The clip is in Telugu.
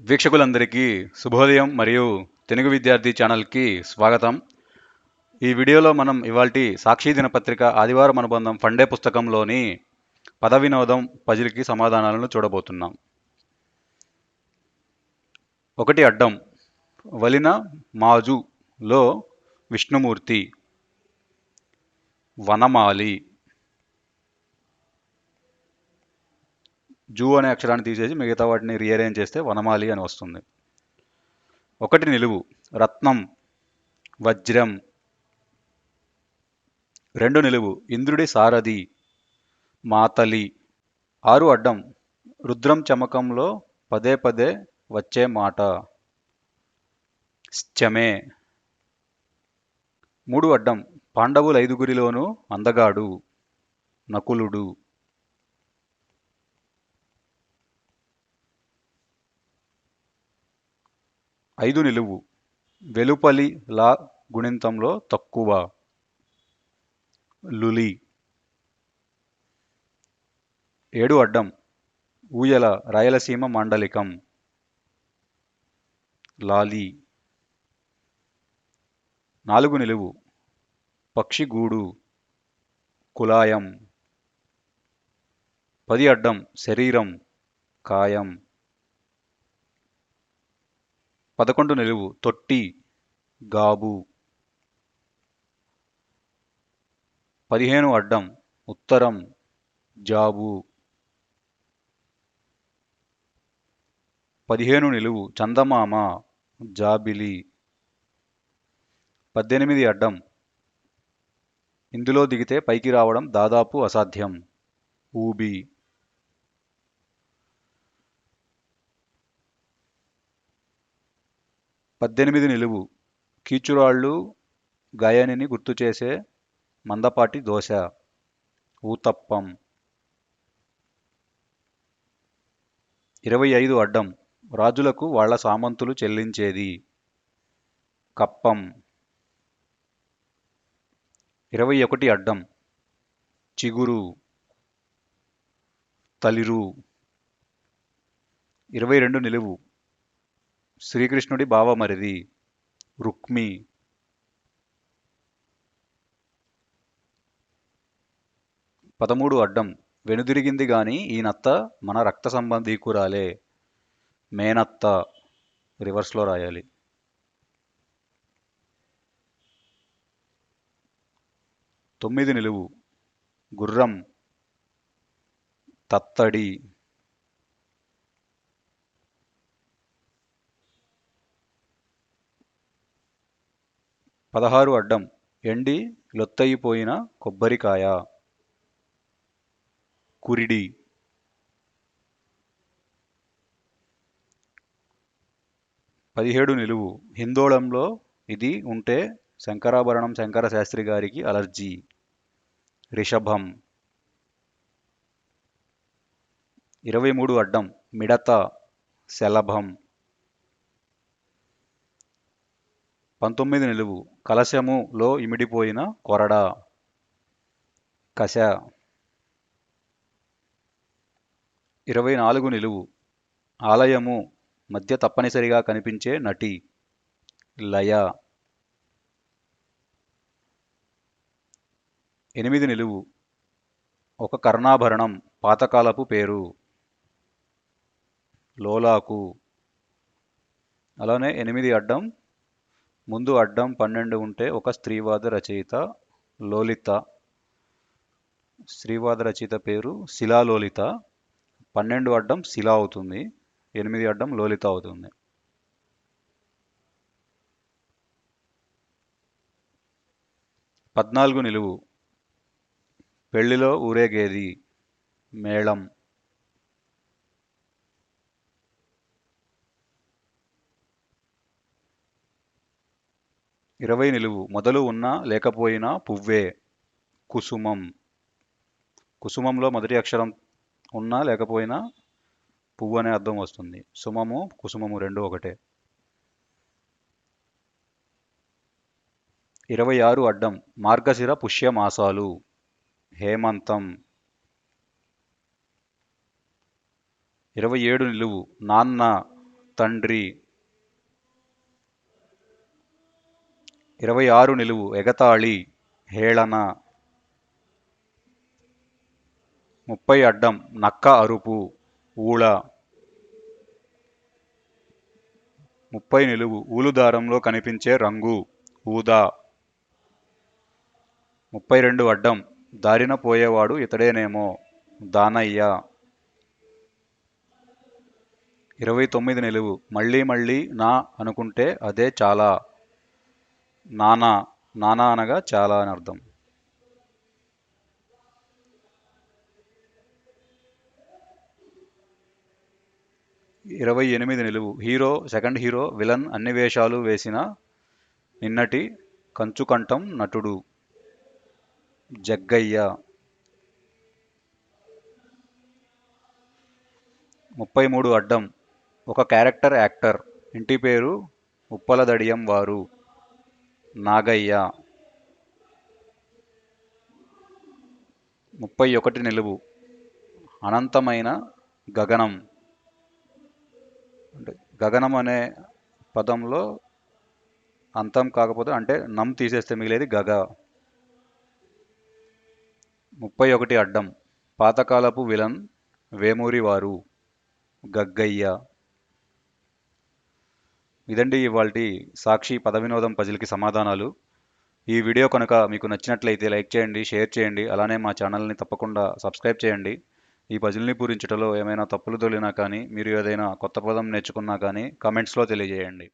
వీక్షకులందరికీ శుభోదయం మరియు తెలుగు విద్యార్థి ఛానల్కి స్వాగతం. ఈ వీడియోలో మనం ఇవాల్టి సాక్షి దినపత్రిక ఆదివారం అనుబంధం ఫండే పుస్తకంలోని పద వినోదం పజిల్కి సమాధానాలను చూడబోతున్నాం. ఒకటి అడ్డం వలిన మాజులో విష్ణుమూర్తి వనమాలి. జూ అనే అక్షరాన్ని తీసేసి మిగతా వాటిని రీఅరేంజ్ చేస్తే వనమాలి అని వస్తుంది. ఒకటి నిలువు రత్నం వజ్రం. రెండు నిలువు ఇంద్రుడి సారథి మాతలి. ఆరు అడ్డం రుద్రం చమకంలో పదే పదే వచ్చే మాట. శ్చమే. మూడు అడ్డం పాండవుల ఐదుగురిలోనూ అందగాడు నకులుడు. ఐదు నిలువు. వెలుపలి లా గుణింతంలో తక్కువ. లులి. ఏడు అడ్డం. ఊయల రాయలసీమ మాండలికం. లాలి. నాలుగు నిలువు. పక్షిగూడు. కులాయం. పది అడ్డం. శరీరం. కాయం. పదకొండు నిలువు తొట్టి గాబు. పదిహేను అడ్డం ఉత్తరం జాబు. పదిహేను నిలువు చందమామ జాబిలి. పద్దెనిమిది అడ్డం ఇందులో దిగితే పైకి రావడం దాదాపు అసాధ్యం. ఊబి. పద్దెనిమిది నిలువు కీచురాళ్ళు గాయనిని గుర్తు చేసే మందపాటి దోశ. ఊతప్పం. ఇరవై ఐదు అడ్డం. రాజులకు వాళ్ళ సామంతులు చెల్లించేది. కప్పం. ఇరవై ఒకటి అడ్డం. చిగురు. తలిరు. ఇరవై రెండు నిలువు. శ్రీకృష్ణుడి బావమరిది రుక్మి. పదమూడు అడ్డం. వెనుదిరిగింది గాని ఈ నత్త మన రక్త సంబంధీకురాలే. మేనత్త. రివర్స్లో రాయాలి. తొమ్మిది నిలువు. గుర్రం. తత్తడి. పదహారు అడ్డం. ఎండి లొత్తయిపోయిన కొబ్బరికాయ. కురిడి. పదిహేడు నిలువు. హిందోళంలో ఇది ఉంటే శంకరాభరణం శంకర శాస్త్రి గారికి అలర్జీ. రిషభం. ఇరవై మూడు అడ్డం. మిడత. శలభం. పంతొమ్మిది నిలువు. కలశములో ఇమిడిపోయిన కొరడ. కశ. ఇరవై నాలుగు నిలువు. ఆలయము మధ్య తప్పనిసరిగా కనిపించే నటి. లయ. ఎనిమిది నిలువు. ఒక కర్ణాభరణం పాతకాలపు పేరు. లోలాకు. అలానే ఎనిమిది అడ్డం ముందు అడ్డం పన్నెండు ఉంటే ఒక స్త్రీవాద రచయిత లోలిత. స్త్రీవాద రచయిత పేరు శిలాలోలిత. పన్నెండు అడ్డం శిలా అవుతుంది. ఎనిమిది అడ్డం లోలిత అవుతుంది. పద్నాలుగు నిలువు. పెళ్ళిలో ఊరేగేది మేళం. ఇరవై నిలువు. మొదలు ఉన్నా లేకపోయినా పువ్వే. కుసుమం. కుసుమంలో మొదటి అక్షరం ఉన్నా లేకపోయినా పువ్వు అనే అర్థం వస్తుంది. సుమము కుసుమము రెండు ఒకటే. ఇరవై ఆరు అడ్డం. మార్గశిర పుష్యమాసాలు. హేమంతం. ఇరవై ఏడు నిలువు. నాన్న తండ్రి ఇరవై ఆరు నిలువు ఎగతాళి హేళన. ముప్పై అడ్డం నక్క అరుపు ఊళ. ముప్పై నిలువు ఊలుదారంలో కనిపించే రంగు ఊదా. ముప్పై రెండు అడ్డం దారిన పోయేవాడు ఇతడేనేమో దానయ్య. ఇరవై తొమ్మిది నిలువు మళ్ళీ మళ్ళీ నా అనుకుంటే అదే చాలా. నానా నానా అనగా చాలా అని అర్థం. ఇరవై ఎనిమిది నిలువు. హీరో సెకండ్ హీరో విలన్ అన్ని వేషాలు వేసిన నిన్నటి కంచుకంఠం నటుడు జగ్గయ్య. ముప్పై మూడు అడ్డం. ఒక క్యారెక్టర్ యాక్టర్. ఇంటి పేరు ఉప్పలదడియం వారు. నాగయ్య. ముప్పై ఒకటి నిలువు. అనంతమైన గగనం. అంటే గగనం అనే పదంలో అంతం కాకపోతే అంటే నమ్ తీసేస్తే మిగిలేది గగ. ముప్పై ఒకటి అడ్డం. పాతకాలపు విలన్ వేమూరి వారు. గగ్గయ్య. ఇదండి ఇవాల్టి సాక్షి పదవినోదం పజిల్కి సమాధానాలు. ఈ వీడియో కనుక మీకు నచ్చినట్లయితే లైక్ చేయండి షేర్ చేయండి అలానే మా ఛానల్ని తప్పకుండా సబ్స్క్రైబ్ చేయండి. ఈ పజిల్ని పూరించడంలో ఏమైనా తప్పులు తొలినా కానీ మీరు ఏదైనా కొత్త పదం నేర్చుకున్నా కానీ కామెంట్స్లో తెలియజేయండి.